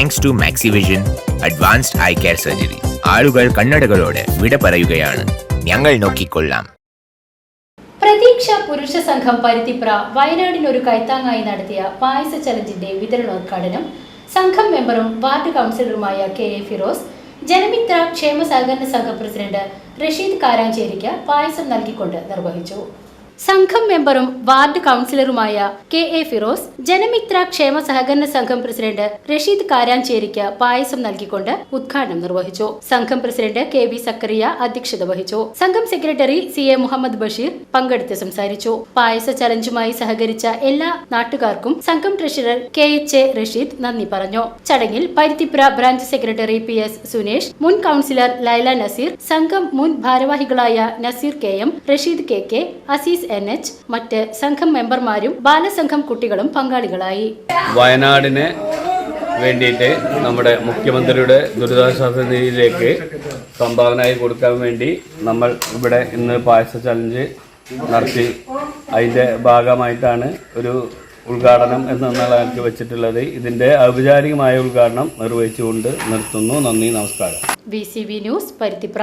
Thanks to Maxivision advanced eye care surgery ആളുകൾ കണ്ണടകളോട് വിട പറയുകയാണ്. ഞങ്ങൾ നോക്കിക്കൊള്ളാം. പ്രതീക്ഷ പുരുഷ സംഘം പരുത്തിപ്ര വയനാടിനൊരു കൈത്താങ്ങായി നടത്തിയ പായസ ചലഞ്ചിന്റെ വിതരണോദ്ഘാടനം സംഘം മെമ്പറും വാർഡ് കൗൺസിലറുമായ കെ എ ഫിറോസ് ജനമിത്ര ക്ഷേമ സഹകരണ സംഘം പ്രസിഡന്റ് റഷീദ് കാരാഞ്ചേരിക്ക് പായസം നൽകിക്കൊണ്ട് നിർവഹിച്ചു. സംഘം മെമ്പറും വാർഡ് കൗൺസിലറുമായ കെ എ ഫിറോസ് ജനമിത്ര ക്ഷേമ സഹകരണ സംഘം പ്രസിഡന്റ് റഷീദ് കാരാഞ്ചേരിക്ക് പായസം നൽകിക്കൊണ്ട് ഉദ്ഘാടനം നിർവഹിച്ചു. സംഘം പ്രസിഡന്റ് കെ വി സക്കറിയ അധ്യക്ഷത വഹിച്ചു. സംഘം secretary C A Muhammad Basheer പങ്കെടുത്ത് സംസാരിച്ചു. പായസ ചലഞ്ചുമായി സഹകരിച്ച എല്ലാ നാട്ടുകാർക്കും സംഘം treasurer K H A Rasheed നന്ദി പറഞ്ഞു. ചടങ്ങിൽ Paruthipra branch secretary P S Sunesh മുൻ കൗൺസിലർ ലൈല നസീർ സംഘം മുൻ ഭാരവാഹികളായ Naseer K M Rasheed K K Azeez N H മറ്റ് സംഘം മെമ്പർമാരും ബാലസംഘം കുട്ടികളും പങ്കാളികളായി. വയനാടിന് വേണ്ടിയിട്ട് നമ്മുടെ മുഖ്യമന്ത്രിയുടെ ദുരിതാശ്വാസ നിധിയിലേക്ക് സംഭാവനയായി കൊടുക്കാൻ വേണ്ടി നമ്മൾ ഇവിടെ ഇന്ന് പായസ ചലഞ്ച് നടത്തി. അതിന്റെ ഭാഗമായിട്ടാണ് ഒരു ഉദ്ഘാടനം എന്നുള്ള വെച്ചിട്ടുള്ളത്. ഇതിന്റെ ഔപചാരികമായ ഉദ്ഘാടനം നിർവഹിച്ചുകൊണ്ട് നിർത്തുന്നു. നന്ദി നമസ്കാരം. V news Paruthipra.